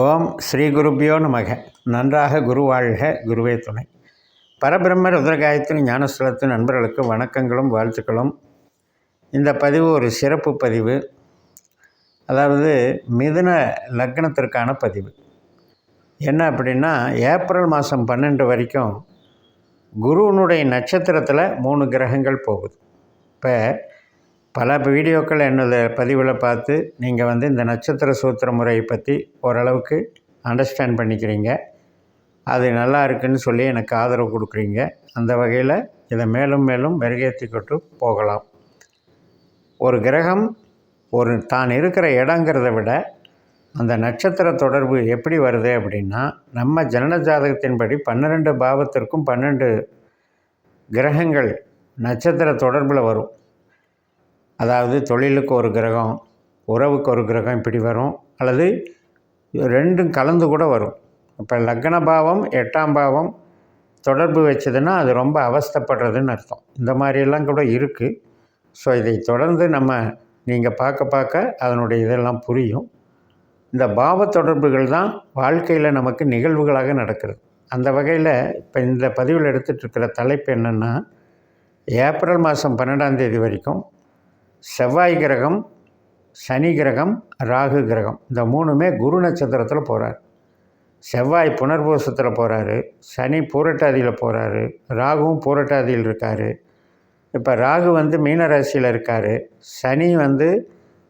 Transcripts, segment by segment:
ஓம் ஸ்ரீ குருப்பியோ நமக. நன்றாக குரு வாழ்க குருவே துணை. பரபிரம்ம ருத்ரகாயத்தின் ஞானஸ்தலத்தின் நண்பர்களுக்கு வணக்கங்களும் வாழ்த்துக்களும். இந்த பதிவு ஒரு சிறப்பு பதிவு. அதாவது மிதுன லக்னத்திற்கான பதிவு. என்ன அப்படின்னா ஏப்ரல் மாதம் பன்னெண்டு வரைக்கும் குருவனுடைய நட்சத்திரத்தில் மூணு கிரகங்கள் போகுது. இப்போ பல வீடியோக்கள் என்னோட பதிவில் பார்த்து நீங்கள் வந்து இந்த நட்சத்திர சூத்திர முறையை பற்றி ஓரளவுக்கு அண்டர்ஸ்டாண்ட் பண்ணிக்கிறீங்க. அது நல்லா இருக்குன்னு சொல்லி எனக்கு ஆதரவு கொடுக்குறீங்க. அந்த வகையில் இதை மேலும் மேலும் மெருகேற்றி கொண்டு போகலாம். ஒரு கிரகம் ஒரு தான் இருக்கிற இடங்கிறத விட அந்த நட்சத்திர தொடர்பு எப்படி வருது அப்படின்னா நம்ம ஜனன ஜாதகத்தின்படி பன்னிரெண்டு பாவத்திற்கும் பன்னெண்டு கிரகங்கள் நட்சத்திர தொடர்பில் வரும். அதாவது தொழிலுக்கு ஒரு கிரகம் உறவுக்கு ஒரு கிரகம் இப்படி வரும். அல்லது ரெண்டும் கலந்து கூட வரும். இப்போ லக்ன பாவம் எட்டாம் பாவம் தொடர்பு வச்சதுன்னா அது ரொம்ப அவஸ்தைப்படுறதுன்னு அர்த்தம். இந்த மாதிரியெல்லாம் கூட இருக்குது ஸோ இதை தொடர்ந்து நம்ம நீங்கள் பார்க்க பார்க்க அதனுடைய இதெல்லாம் புரியும். இந்த பாவ தொடர்புகள் தான் வாழ்க்கையில் நமக்கு நிகழ்வுகளாக நடக்கிறது. அந்த வகையில் இப்போ இந்த பதிவில் எடுத்துகிட்டு இருக்கிற தலைப்பு என்னென்னா ஏப்ரல் மாதம் பன்னெண்டாம் தேதி வரைக்கும் செவ்வாய் கிரகம் சனி கிரகம் ராகு கிரகம். இந்த மூணுமே குரு நட்சத்திரத்தில் போகிறார் செவ்வாய் புனர்பூசத்தில் போகிறாரு சனி பூரட்டாதியில் போகிறாரு ராகுவும் பூரட்டாதியில் இருக்கார். இப்போ ராகு வந்து மீனராசியில் இருக்கார். சனி வந்து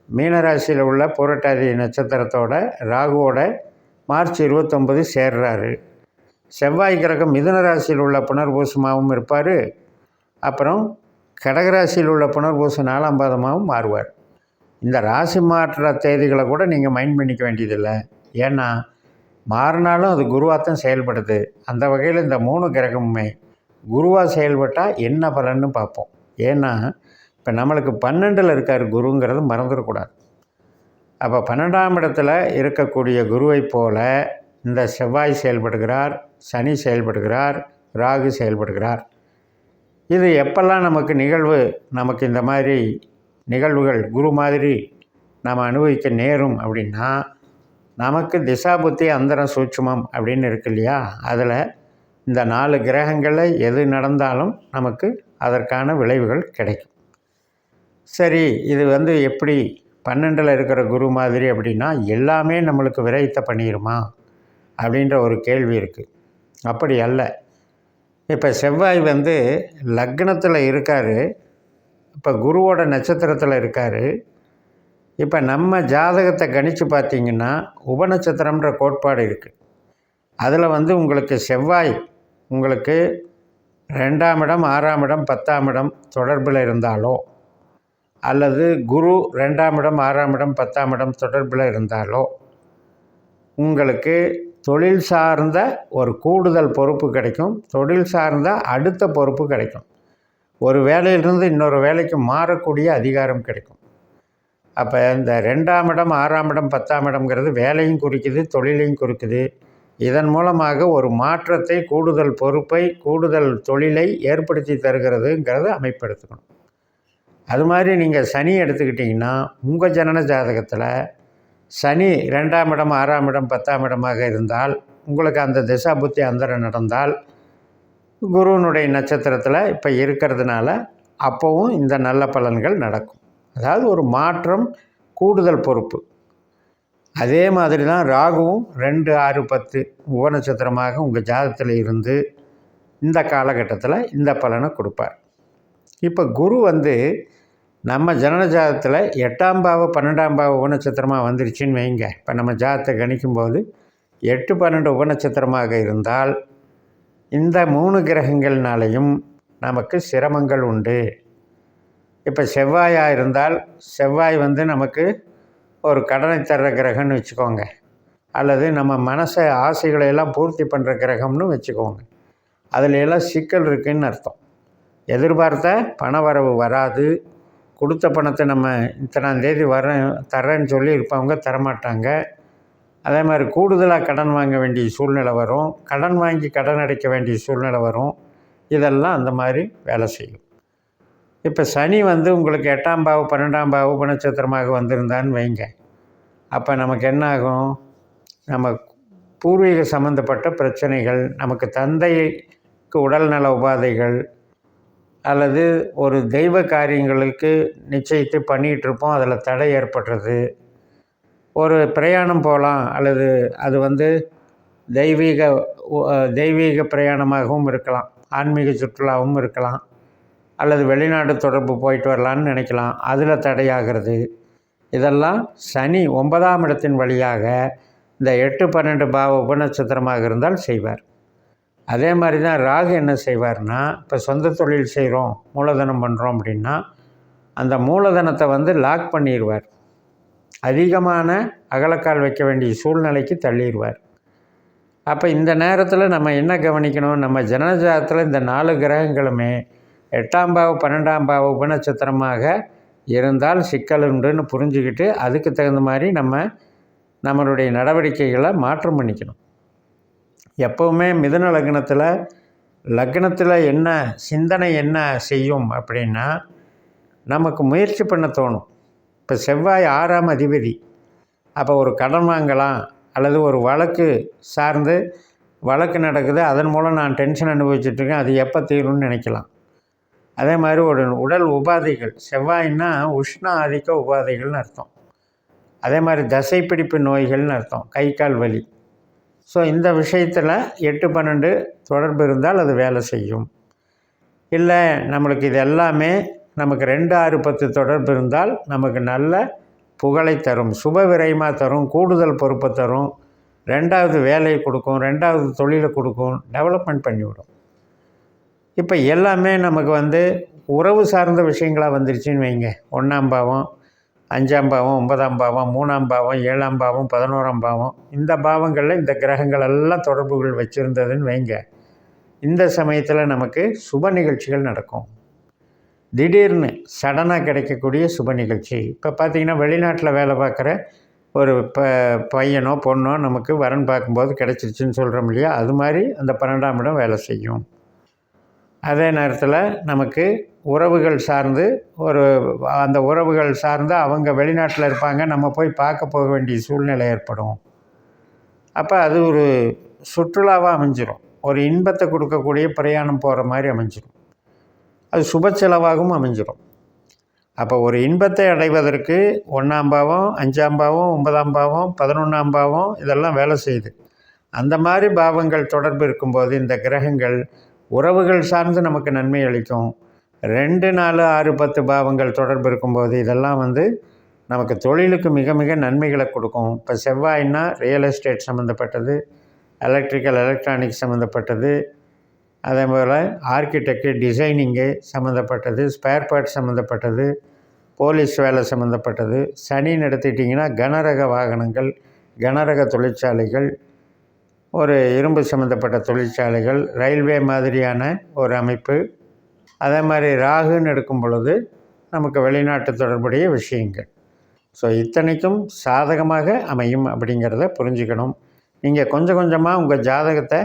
மீனராசியில் உள்ள பூரட்டாதி நட்சத்திரத்தோட ராகுவோட மார்ச் இருபத்தொம்பது சேர்றாரு. செவ்வாய் கிரகம் மிதுன ராசியில் உள்ள புனர்பூசமாகவும் இருப்பார். அப்புறம் கடகராசியில் உள்ள புனர்பூச நாலாம் பாதமாகவும் மாறுவார். இந்த ராசி மாற்ற தேதிகளை கூட நீங்கள் மைண்ட் பண்ணிக்க வேண்டியதில்லை. ஏன்னா மாறினாலும் அது குருவாகத்தான் செயல்படுது. அந்த வகையில் இந்த மூணு கிரகமுமே குருவாக செயல்பட்டால் என்ன பலன்னு பார்ப்போம். ஏன்னா இப்போ நம்மளுக்கு பன்னெண்டில் இருக்கார் குருங்கிறது மறந்துடக்கூடாது அப்போ பன்னெண்டாம் இடத்துல இருக்கக்கூடிய குருவை போல இந்த செவ்வாய் செயல்படுகிறார் சனி செயல்படுகிறார் ராகு செயல்படுகிறார். இது எப்பெல்லாம் நமக்கு நிகழ்வு? நமக்கு இந்த மாதிரி நிகழ்வுகள் குரு மாதிரி நாம் அனுபவிக்க நேரும் அப்படின்னா நமக்கு திசா புத்தி அந்தரம் சூட்சுமம் அப்படின்னு இருக்கு இல்லையா? அதில் இந்த நாலு கிரகங்களில் எது நடந்தாலும் நமக்கு அதற்கான விளைவுகள் கிடைக்கும். சரி இது வந்து எப்படி பன்னெண்டில் இருக்கிற குரு மாதிரி அப்படின்னா எல்லாமே நம்மளுக்கு விரயத்தை பண்ணிடுமா அப்படின்ற ஒரு கேள்வி இருக்குது அப்படி அல்ல. இப்போ செவ்வாய் வந்து லக்னத்தில் இருக்கார். இப்போ குருவோட நட்சத்திரத்தில் இருக்கார். இப்போ நம்ம ஜாதகத்தை கணித்து பார்த்தீங்கன்னா உபநட்சத்திரம்ன்ற கோட்பாடு இருக்குது அதில் வந்து உங்களுக்கு செவ்வாய் உங்களுக்கு ரெண்டாம் இடம் ஆறாம் இடம் பத்தாம் இடம் தொடர்பில் இருந்தாலோ அல்லது குரு ரெண்டாம் இடம் ஆறாம் இடம் பத்தாம் இடம் தொடர்பில் இருந்தாலோ உங்களுக்கு தொழில் சார்ந்த ஒரு கூடுதல் பொறுப்பு கிடைக்கும். தொழில் சார்ந்த அடுத்த பொறுப்பு கிடைக்கும். ஒரு வேலையிலிருந்து இன்னொரு வேலைக்கு மாறக்கூடிய அதிகாரம் கிடைக்கும். அப்போ இந்த ரெண்டாம் இடம் ஆறாம் இடம் பத்தாம் இடம்ங்கிறது வேலையும் குறிக்குது தொழிலையும் குறிக்குது. இதன் மூலமாக ஒரு மாற்றத்தை கூடுதல் பொறுப்பை கூடுதல் தொழிலை ஏற்படுத்தி தருகிறதுங்கிறத அமைப்படுத்தணும். அது மாதிரி நீங்கள் சனி எடுத்துக்கிட்டிங்கன்னா உங்கள் ஜனன ஜாதகத்தில் சனி ரெண்டாம் இடம் ஆறாம் இடம் பத்தாம் இடமாக இருந்தால் உங்களுக்கு அந்த திசா புத்தி அந்தரம் நடந்தால் குருவனுடைய நட்சத்திரத்தில் இப்போ இருக்கிறதுனால அப்போவும் இந்த நல்ல பலன்கள் நடக்கும். அதாவது ஒரு மாற்றம் கூடுதல் பொறுப்பு. அதே மாதிரி தான் ராகுவும் ரெண்டு ஆறு பத்து உப நட்சத்திரமாக உங்கள் ஜாதத்தில் இருந்து இந்த காலகட்டத்தில் இந்த பலனை கொடுப்பார். இப்போ குரு வந்து நம்ம ஜனன ஜாதகத்தில் எட்டாம் பாவ பன்னெண்டாம் பாவ உபநட்சத்திரமாக வந்துருச்சுன்னு வைங்க. இப்போ நம்ம ஜாதத்தை கணிக்கும்போது எட்டு பன்னெண்டு உபநட்சத்திரமாக இருந்தால் இந்த மூணு கிரகங்கள்னாலையும் நமக்கு சிரமங்கள் உண்டு. இப்போ செவ்வாயாக இருந்தால் செவ்வாய் வந்து நமக்கு ஒரு கடனை தர்ற கிரகம்னு வச்சுக்கோங்க. அல்லது நம்ம மனசை ஆசைகளை எல்லாம் பூர்த்தி பண்ணுற கிரகம்னு வச்சுக்கோங்க. அதில் எல்லாம் சிக்கல் இருக்குதுன்னு அர்த்தம். எதிர்பார்த்த பண வரவு வராது. கொடுத்த பணத்தை நம்ம இத்தனாம் தேதி வரேன் தரேன்னு சொல்லி இருப்பவங்க தரமாட்டாங்க. அதே மாதிரி கூடுதலாக கடன் வாங்க வேண்டிய சூழ்நிலை வரும். கடன் வாங்கி கடன் அடைக்க வேண்டிய சூழ்நிலை வரும். இதெல்லாம் அந்த மாதிரி வேலை செய்யும். இப்போ சனி வந்து உங்களுக்கு எட்டாம் பாவு பன்னெண்டாம் பாவு குணச்சத்திரமாக வந்திருந்தான்னு வைங்க. அப்போ நமக்கு என்ன ஆகும்? நம்ம பூர்வீக சம்மந்தப்பட்ட பிரச்சனைகள் நமக்கு தந்தைக்கு உடல்நல உபாதைகள் அல்லது ஒரு தெய்வ காரியங்களுக்கு நிச்சயித்து பண்ணிகிட்ருப்போம் அதில் தடை ஏற்படுறது ஒரு பிரயாணம் போகலாம் அல்லது அது வந்து தெய்வீக தெய்வீக பிரயாணமாகவும் இருக்கலாம் ஆன்மீக சுற்றுலாவும் இருக்கலாம் அல்லது வெளிநாடு தொடர்பு போயிட்டு வரலான்னு நினைக்கலாம் அதில் தடையாகிறது. இதெல்லாம் சனி ஒன்பதாம் இடத்தின் வழியாக இந்த எட்டு பன்னெண்டு பாவ உபநட்சத்திரமாக இருந்தால் செய்வார். அதே மாதிரி தான் ராகு என்ன செய்வார்னா இப்போ சொந்த தொழில் செய்கிறோம் மூலதனம் பண்ணுறோம் அப்படின்னா அந்த மூலதனத்தை வந்து லாக் பண்ணிடுவார் அதிகமான அகலக்கால் வைக்க வேண்டிய சூழ்நிலைக்கு தள்ளிடுவார் அப்போ இந்த நேரத்தில் நம்ம என்ன கவனிக்கணும்? நம்ம ஜனஜாதத்தில் இந்த நாலு கிரகங்களுமே எட்டாம் பாவு பன்னெண்டாம் பாவு உபநட்சத்திரமாக இருந்தால் சிக்கல் உண்டுன்னு புரிஞ்சுக்கிட்டு அதுக்கு தகுந்த மாதிரி நம்ம நம்மளுடைய நடவடிக்கைகளை மாற்றம் பண்ணிக்கணும். எப்போவுமே மிதுன லக்னத்தில் லக்னத்தில் என்ன சிந்தனை என்ன செய்யும் அப்படின்னா நமக்கு முயற்சி பண்ண தோணும். இப்போ செவ்வாய் ஆறாம் அதிபதி. அப்போ ஒரு கடன் வாங்கலாம் அல்லது ஒரு வழக்கு சார்ந்து வழக்கு நடக்குது அதன் மூலம் நான் டென்ஷன் அனுபவிச்சுட்ருக்கேன் அது எப்போ தீரும்னு நினைக்கலாம். அதே மாதிரி ஒரு உடல் உபாதைகள். செவ்வாய்னா உஷ்ண ஆதிக்க உபாதைகள்னு அர்த்தம். அதே மாதிரி தசைப்பிடிப்பு நோய்கள்னு அர்த்தம். கை கால் வலி. ஸோ இந்த விஷயத்தில் எட்டு பன்னெண்டு தொடர்பு இருந்தால் அது வேலை செய்யும். இல்லை நம்மளுக்கு இது எல்லாமே நமக்கு ரெண்டு ஆறு பத்து தொடர்பு இருந்தால் நமக்கு நல்ல புகழை தரும். சுப விரயமாக தரும் கூடுதல் பொறுப்பை தரும். ரெண்டாவது வேலையை கொடுக்கும் ரெண்டாவது தொழிலை கொடுக்கும் டெவலப்மெண்ட் பண்ணிவிடும். இப்போ எல்லாமே நமக்கு வந்து உறவு சார்ந்த விஷயங்களாக வந்துருச்சுன்னு வைங்க. ஒன்றாம் பாவம் அஞ்சாம் பாவம் ஒன்பதாம் பாவம் மூணாம் பாவம் ஏழாம் பாவம் பதினோராம் பாவம். இந்த பாவங்களில் இந்த கிரகங்கள் எல்லாம் தொடர்புகள் வச்சுருந்ததுன்னு வைங்க. இந்த சமயத்தில் நமக்கு சுப நிகழ்ச்சிகள் நடக்கும். திடீர்னு சடனாக கிடைக்கக்கூடிய சுப நிகழ்ச்சி. இப்போ பார்த்திங்கன்னா வெளிநாட்டில் வேலை பார்க்குற ஒரு ப பையனோ பொண்ணோ நமக்கு வரன் பார்க்கும்போது கிடச்சிருச்சின்னு சொல்கிறோம் இல்லையா? அது மாதிரி அந்த பன்னெண்டாம் இடம் வேலை செய்யும். அதே நேரத்தில் நமக்கு உறவுகள் சார்ந்து ஒரு அந்த உறவுகள் சார்ந்து அவங்க வெளிநாட்டில் இருப்பாங்க நம்ம போய் பார்க்க போக வேண்டிய சூழ்நிலை ஏற்படும். அப்போ அது ஒரு சுற்றுலாவாக அமைஞ்சிடும் ஒரு இன்பத்தை கொடுக்கக்கூடிய பிரயாணம் போகிற மாதிரி அமைஞ்சிடும் அது சுப செலவாகவும் அமைஞ்சிடும் அப்போ ஒரு இன்பத்தை அடைவதற்கு ஒன்றாம் பாவம் அஞ்சாம் பாவம் ஒன்பதாம் பாவம் பதினொன்றாம் பாவம் இதெல்லாம் வேலை செய்யுது. அந்த மாதிரி பாவங்கள் தொடர்பு இருக்கும்போது இந்த கிரகங்கள் உறவுகள் சார்ந்து நமக்கு நன்மை அளிக்கும். ரெண்டு நாலு ஆறு பத்து பாவங்கள் தொடர்பு இருக்கும்போது இதெல்லாம் வந்து நமக்கு தொழிலுக்கு மிக மிக நன்மைகளை கொடுக்கும். இப்போ செவ்வாய்னா ரியல் எஸ்டேட் சம்மந்தப்பட்டது எலக்ட்ரிக்கல் எலக்ட்ரானிக்ஸ் சம்மந்தப்பட்டது அதே போல் ஆர்கிடெக்டு டிசைனிங்கு சம்மந்தப்பட்டது ஸ்பேர் பார்ட் சம்மந்தப்பட்டது போலீஸ் வேலை சம்மந்தப்பட்டது சனின்னு எடுத்துக்கிட்டிங்கன்னா கனரக வாகனங்கள் கனரக தொழிற்சாலைகள் ஒரு இரும்பு சம்மந்தப்பட்ட தொழிற்சாலைகள் ரயில்வே மாதிரியான ஒரு அமைப்பு. அதே மாதிரி ராகுன்னு எடுக்கும் பொழுது நமக்கு வெளிநாட்டு தொடர்புடைய விஷயங்கள். ஸோ இத்தனைக்கும் சாதகமாக அமையும் அப்படிங்கிறத புரிஞ்சுக்கணும். நீங்கள் கொஞ்சம் கொஞ்சமாக உங்கள் ஜாதகத்தை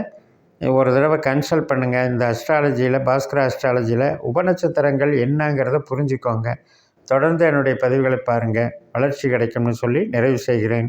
ஒரு தடவை கன்சல்ட் பண்ணுங்கள் இந்த அஸ்ட்ராலஜியில் பாஸ்கர அஸ்ட்ராலஜியில் உபநட்சத்திரங்கள் என்னங்கிறத புரிஞ்சுக்கோங்க. தொடர்ந்து என்னுடைய பதிவுகளை பாருங்கள் வளர்ச்சி கிடைக்கும்னு சொல்லி நிறைவு செய்கிறேன்.